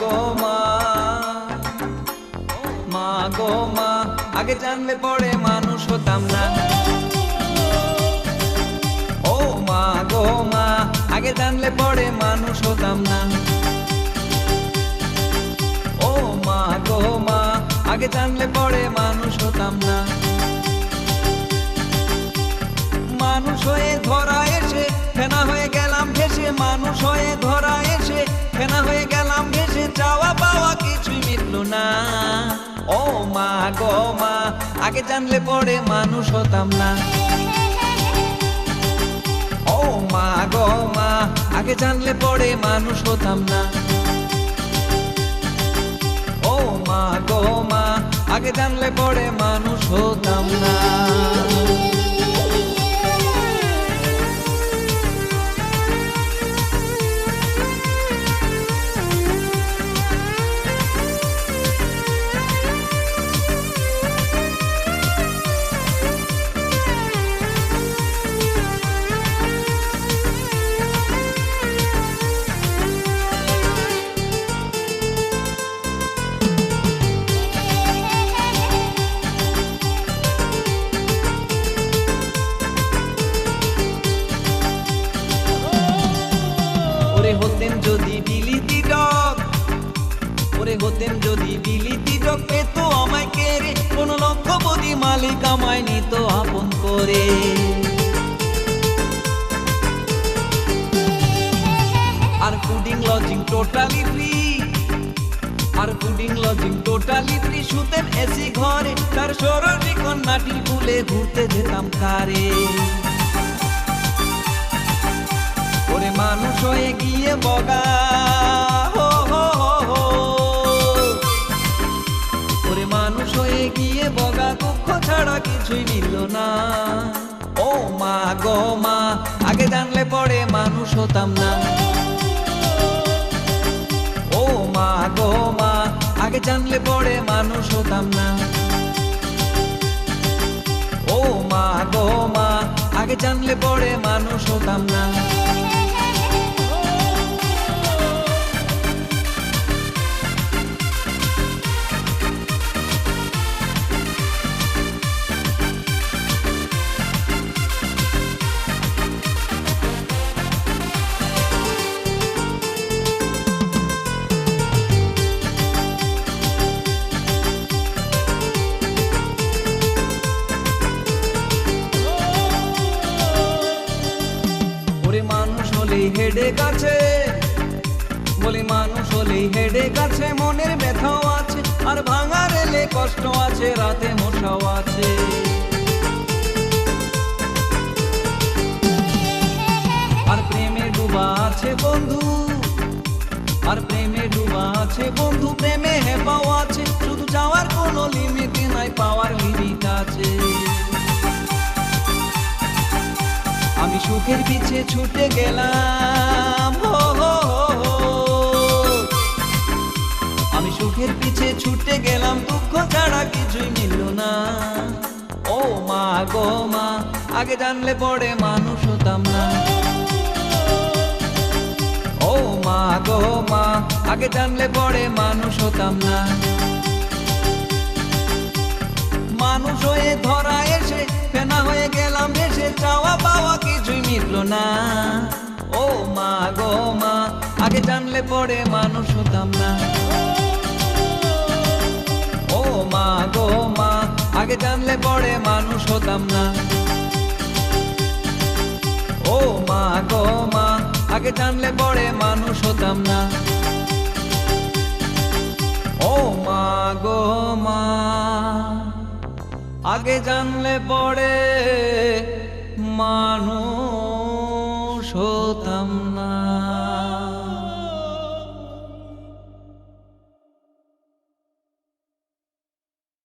গো মা মা গো মা, আগে জানলে পরে মানুষ হতাম না। ও মা গো মা, আগে জানলে পরে মানুষ হতাম না। ও মা গো মা, আগে জানলে পরে মানুষ হতাম না। মানুষ হয়ে ধরা এসে, ফেনা হয়ে গেলাম ভেসে, মানুষ হয়ে গো আগে জানলে পরে মানুষ হতাম না। ও মা গো মা, আগে জানলে পরে মানুষ হতাম না। ও মা গো মা, আগে জানলে পরে মানুষ হতাম না। যদি বিলিতি ডগ ওরে হতেন যদি বিলিতি ডগ পেত আমায় কেড়ে কোন লক্ষপতি মালিক আমায় নিত আপন করে। আর ফুডিং লজিং টোটালি ফ্রি, আর ফুডিং লজিং টোটালি ফ্রি, শুতেন এসি ঘরে, তার সরলি কন্যাটি ভুলে ঘুরতে যেতাম কারে। ওরে মানুষ হয়ে গিয়ে বগা। ওরে মানুষ হয়ে গিয়ে বগা দুঃখ ছাড়া কিছুই মিলল না। ও মা গো মা, আগে জানলে পরে মানুষ হতাম না। ও মা গো মা, আগে জানলে পরে মানুষ হতাম না। ও মা গো মা, আগে জানলে পরে মানুষ হতাম না। হেডে কাছে। বলি, মানুষ হলেই হেডে কাছে, মনের ব্যথাও আছে, আর ভাঙা রেলে কষ্ট আছে, রাতে মশাও আছে। আর প্রেমে ডুবা আছে বন্ধু, আর প্রেমে ডুবা আছে বন্ধু, প্রেমে হেপাও আছে, শুধু যাওয়ার কোনো লিমিট নাই, পাওয়ার লিমিট আছে। আমি সুখের পিছে ছুটে গেলাম। হো হো। আমি সুখের পিছে ছুটে গেলাম, দুঃখ ছাড়া কিছুই মিলল না। ও মা গো মা, আগে জানলে পরে মানুষ হতাম না। ও মা গো মা, আগে জানলে পরে মানুষ হতাম না। মানুষ হয়ে ধরা এসে, ফেনা হয়ে গেলাম এসে চাওয়া পাওয়া কিছুই মিটল না। গো মা, আগে জানলে পরে মানুষ হতাম না। ও মা গো মা, আগে জানলে পরে মানুষ হতাম না। ও মা গো মা, আগে জানলে পরে মানুষ হতাম না। ও মা গো মা, আগে জানলে পরে মানুষ श्रोतम्